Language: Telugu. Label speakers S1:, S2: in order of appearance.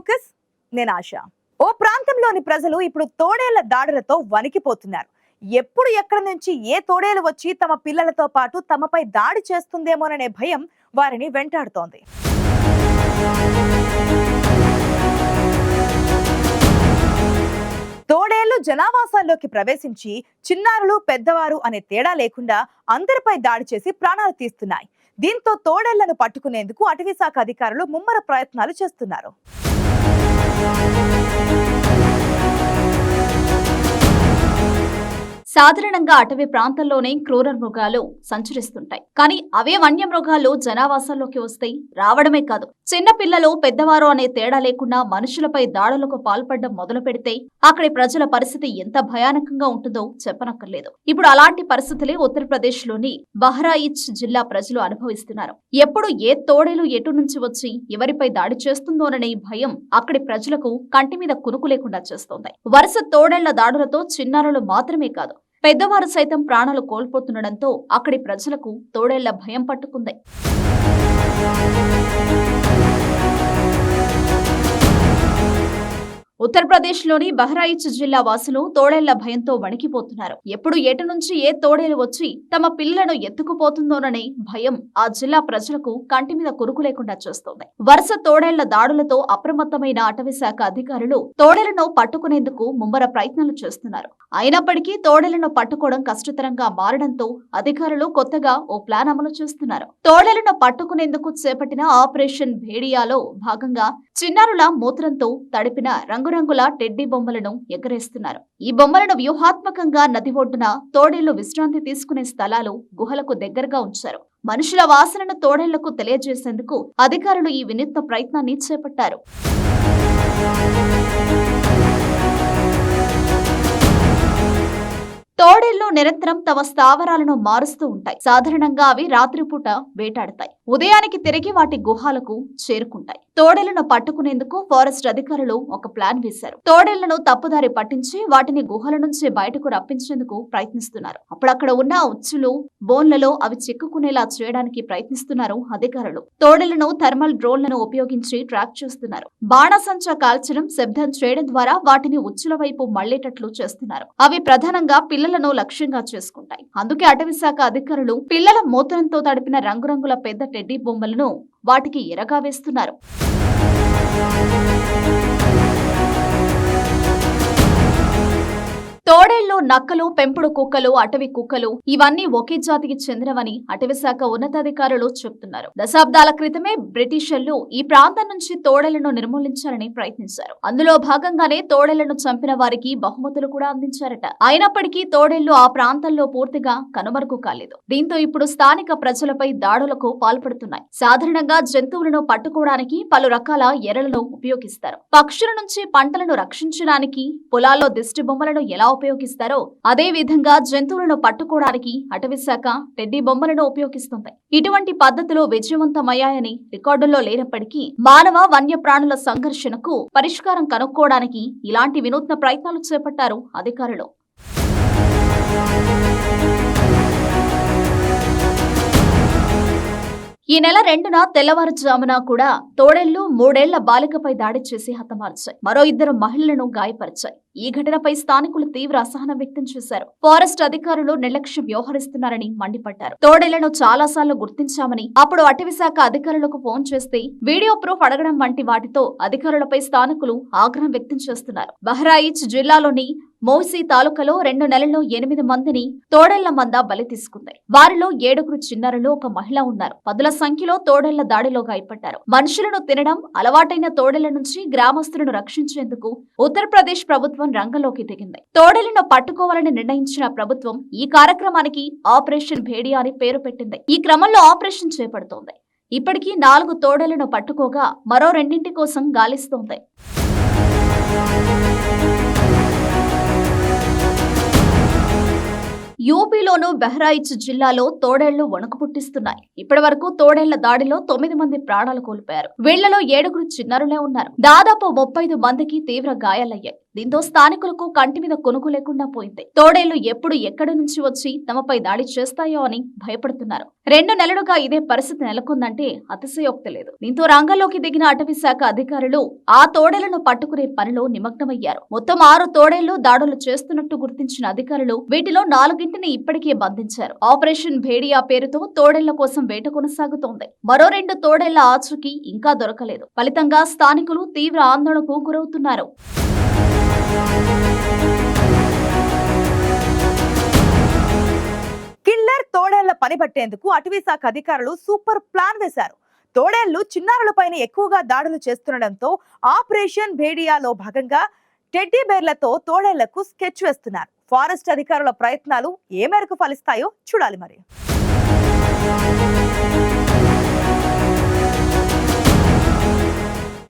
S1: ఫోకస్ నేను ఆశ. ఓ ప్రాంతంలోని ప్రజలు ఇప్పుడు తోడేళ్ళ దాడులతో వణికిపోతున్నారు. ఎప్పుడు ఎక్కడి నుంచి ఏ తోడేలు వచ్చి తమ పిల్లలతో పాటు తమపై దాడి చేస్తుందేమోననే భయం వారిని వెంటాడుతోంది. తోడేళ్ళు జనావాసాల్లోకి ప్రవేశించి చిన్నారులు పెద్దవారు అనే తేడా లేకుండా అందరిపై దాడి చేసి ప్రాణాలు తీస్తున్నాయి. దీంతో తోడేళ్ళను పట్టుకునేందుకు అటవీశాఖ అధికారులు ముమ్మర ప్రయత్నాలు చేస్తున్నారు. Thank you.
S2: సాధారణంగా అటవీ ప్రాంతంలోనే క్రూర మృగాలు సంచరిస్తుంటాయి. కానీ అవే వన్య మృగాలు జనావాసాల్లోకి వస్తాయి రావడమే కాదు. చిన్న పిల్లలు పెద్దవారు అనే తేడా లేకుండా మనుషులపై దాడులకు పాల్పడడం మొదలు పెడితే అక్కడి ప్రజల పరిస్థితి ఎంత భయానకంగా ఉంటుందో చెప్పనక్కర్లేదు. ఇప్పుడు అలాంటి పరిస్థితులే ఉత్తరప్రదేశ్లోని బహ్రాయిచ్ జిల్లా ప్రజలు అనుభవిస్తున్నారు. ఎప్పుడు ఏ తోడేలు ఎటు నుంచి వచ్చి ఎవరిపై దాడి చేస్తుందోననే భయం అక్కడి ప్రజలకు కంటి మీద కునుకు లేకుండా చేస్తోంది. వరుస తోడేళ్ళ దాడులతో చిన్నారులు మాత్రమే కాదు పెద్దవారు సైతం ప్రాణాలు కోల్పోతుండడంతో అక్కడి ప్రజలకు తోడేళ్ళ భయం పట్టుకుంది. ఉత్తరప్రదేశ్లోని బహ్రాయిచ్ జిల్లా వాసులు తోడేళ్ళ భయంతో వణికిపోతున్నారు. ఎప్పుడు ఎటు నుంచి ఏ తోడేలు వచ్చి తమ పిల్లలను ఎత్తుకుపోతుందోననే భయం ఆ జిల్లా ప్రజలకు కంటి మీద కురుకు లేకుండా చేస్తోంది. వరుస తోడేళ్ళ దాడులతో అప్రమత్తమైన అటవీ శాఖ అధికారులు తోడేలను పట్టుకునేందుకు ముమ్మర ప్రయత్నాలు చేస్తున్నారు. అయినప్పటికీ తోడేలను పట్టుకోవడం కష్టతరంగా మారడంతో అధికారులు కొత్తగా ఓ ప్లాన్ అమలు చేస్తున్నారు. తోడేలను పట్టుకునేందుకు చేపట్టిన ఆపరేషన్ భేడియాలో భాగంగా చిన్నారుల మూత్రంతో తడిపిన రంగు రంగురంగుల టెడ్డీ బొమ్మలను ఎగరేస్తున్నారు. ఈ బొమ్మలను వ్యూహాత్మకంగా నది ఒడ్డున తోడేళ్ళు విశ్రాంతి తీసుకునే స్థలాలు గుహలకు దగ్గరగా ఉంచారు. మనుషుల వాసనను తోడేళ్ళకు తెలియజేసేందుకు అధికారులు ఈ వినూత్న ప్రయత్నాన్ని చేపట్టారు. తోడేళ్ళు నిరంతరం తమ స్థావరాలను మారుస్తూ ఉంటాయి. సాధారణంగా అవి రాత్రిపూట వేటాడతాయి. ఉదయానికి తిరిగి వాటి గుహాలకు చేరుకుంటాయి. తోడేళ్ళను పట్టుకునేందుకు ఫారెస్ట్ అధికారులు ఒక ప్లాన్ వేశారు. తోడేళ్ళను తప్పుదారి పట్టించి వాటిని గుహల నుంచి బయటకు రప్పించేందుకు ప్రయత్నిస్తున్నారు. అప్పుడక్కడ ఉన్న ఉచ్చులు బోన్లలో అవి చిక్కుకునేలా చేయడానికి ప్రయత్నిస్తున్నారు అధికారులు. తోడేళ్ళను థర్మల్ డ్రోన్లను ఉపయోగించి ట్రాక్ చేస్తున్నారు. బాణసంచా కాల్చడం శబ్దం చేయడం ద్వారా వాటిని ఉచ్చుల వైపు మళ్ళేటట్లు చేస్తున్నారు. అవి ప్రధానంగా పిల్లలను లక్ష్యంగా చేసుకుంటాయి. అందుకే అటవీ శాఖ అధికారులు పిల్లల మూత్రంతో తడిపిన రంగురంగుల పెద్ద టెడ్డీ బొమ్మలను వాటికి ఎరగా వేస్తున్నారు నక్కలు పెంపుడు కుక్కలు అటవీ కుక్కలు ఇవన్నీ ఒకే జాతికి చెందినవని అటవీ శాఖ ఉన్నతాధికారులు చెబుతున్నారు దశాబ్దాల క్రితమే బ్రిటిషర్లు ఈ ప్రాంతం నుంచి తోడలను నిర్మూలించాలని ప్రయత్నించారు. అందులో భాగంగానే తోడలను చంపిన వారికి బహుమతులు కూడా అందించారట. అయినప్పటికీ తోడేళ్ళు ఆ ప్రాంతంలో పూర్తిగా కనుమరుగు కాలేదు. దీంతో ఇప్పుడు స్థానిక ప్రజలపై దాడులకు పాల్పడుతున్నాయి. సాధారణంగా జంతువులను పట్టుకోవడానికి పలు రకాల ఎరలను ఉపయోగిస్తారు. పక్షుల నుంచి పంటలను రక్షించడానికి పొలాల్లో దిష్టి బొమ్మలను ఎలా ఉపయోగిస్తారు? అదే విధంగా జంతువులను పట్టుకోవడానికి అటవీశాఖ టెడ్డీ బొమ్మలను ఉపయోగిస్తుంది. ఇటువంటి పద్ధతులు విజయవంతమయ్యాయని రికార్డుల్లో లేనప్పటికీ మానవ వన్య ప్రాణుల సంఘర్షణకు పరిష్కారం కనుక్కోవడానికి ఇలాంటి వినూత్న ప్రయత్నాలు చేపట్టారు అధికారులు. ఈ నెల రెండున తెల్లవారుజామున కూడా తోడేళ్ళు మూడేళ్ళ బాలికపై దాడి చేసి హతమార్చాయి. మరో ఇద్దరు మహిళలను గాయపరిచాయి. ఈ ఘటనపై స్థానికులు తీవ్ర అసహనం వ్యక్తం చేశారు. ఫారెస్ట్ అధికారులు నిర్లక్ష్యం వ్యవహరిస్తున్నారని మండిపడ్డారు. తోడేళ్ళను చాలాసార్లు గుర్తించామని అప్పుడు అటవీశాఖ అధికారులకు ఫోన్ చేస్తే వీడియో ప్రూఫ్ అడగడం వంటి వాటితో అధికారులపై స్థానికులు ఆగ్రహం వ్యక్తం చేస్తున్నారు. బహ్రాయిచ్ జిల్లాలోని మోసి తాలూకాలో రెండు నెలల్లో ఎనిమిది మందిని తోడేళ్ళ మంద బలి తీసుకుంది. వారిలో ఏడుగురు చిన్నారులు ఒక మహిళ ఉన్నారు. పదుల సంఖ్యలో తోడేళ్ళ దాడిలో గాయపడ్డారు. మనుషులను తినడం అలవాటైన తోడేళ్ళ నుంచి గ్రామస్తులను రక్షించేందుకు ఉత్తరప్రదేశ్ ప్రభుత్వం రంగంలోకి దిగింది. తోడేళ్ళను పట్టుకోవాలని నిర్ణయించిన ప్రభుత్వం ఈ కార్యక్రమానికి ఆపరేషన్ భేడియా అని పేరు పెట్టింది. ఈ క్రమంలో ఆపరేషన్ చేపడుతోంది. ఇప్పటికీ నాలుగు తోడలను పట్టుకోగా మరో రెండింటి కోసం గాలిస్తోంది. యూపీలోను బెహ్రాయిచ్ జిల్లాలో తోడేళ్ళు వణుకు పుట్టిస్తున్నాయి. ఇప్పటి వరకు తోడేళ్ళ దాడిలో తొమ్మిది మంది ప్రాణాలు కోల్పోయారు. వీళ్ళలో ఏడుగురు చిన్నారులే ఉన్నారు. దాదాపు ముప్పై మందికి తీవ్ర గాయాలయ్యాయి. దీంతో స్థానికులకు కంటి మీద కొనుగు లేకుండా పోయింది. తోడేళ్ళు ఎప్పుడు ఎక్కడి నుంచి వచ్చి తమపై దాడి చేస్తాయో అని భయపడుతున్నారు. రెండు నెలలుగా ఇదే పరిస్థితి నెలకొందంటే అతిశయోక్తి లేదు. దీంతో రంగంలోకి దిగిన అటవీ శాఖ అధికారులు ఆ తోడేళ్ళను పట్టుకునే పనిలో నిమగ్నమయ్యారు. మొత్తం ఆరు తోడేళ్ళు దాడులు చేస్తున్నట్టు గుర్తించిన అధికారులు వీటిలో నాలుగింటిని ఇప్పటికే బంధించారు. ఆపరేషన్ భేడియా పేరుతో తోడేళ్ళ కోసం వేట కొనసాగుతోంది. మరో రెండు తోడేళ్ళ ఆచూకీ ఇంకా దొరకలేదు. ఫలితంగా స్థానికులు తీవ్ర ఆందోళనకు గురవుతున్నారు.
S1: కిల్లర్ తోడేళ్ళ పని పట్టేందుకు అటవీ శాఖ అధికారులు సూపర్ ప్లాన్ వేశారు. తోడేళ్ళు చిన్నారులపైన ఎక్కువగా దాడులు చేస్తుండటంతో ఆపరేషన్ భేడియాలో భాగంగా టెడ్డీ బేర్లతో తోడేళ్ళకు స్కెచ్ వేస్తున్నారు. ఫారెస్ట్ అధికారుల ప్రయత్నాలు ఏ మేరకు ఫలిస్తాయో చూడాలి మరి.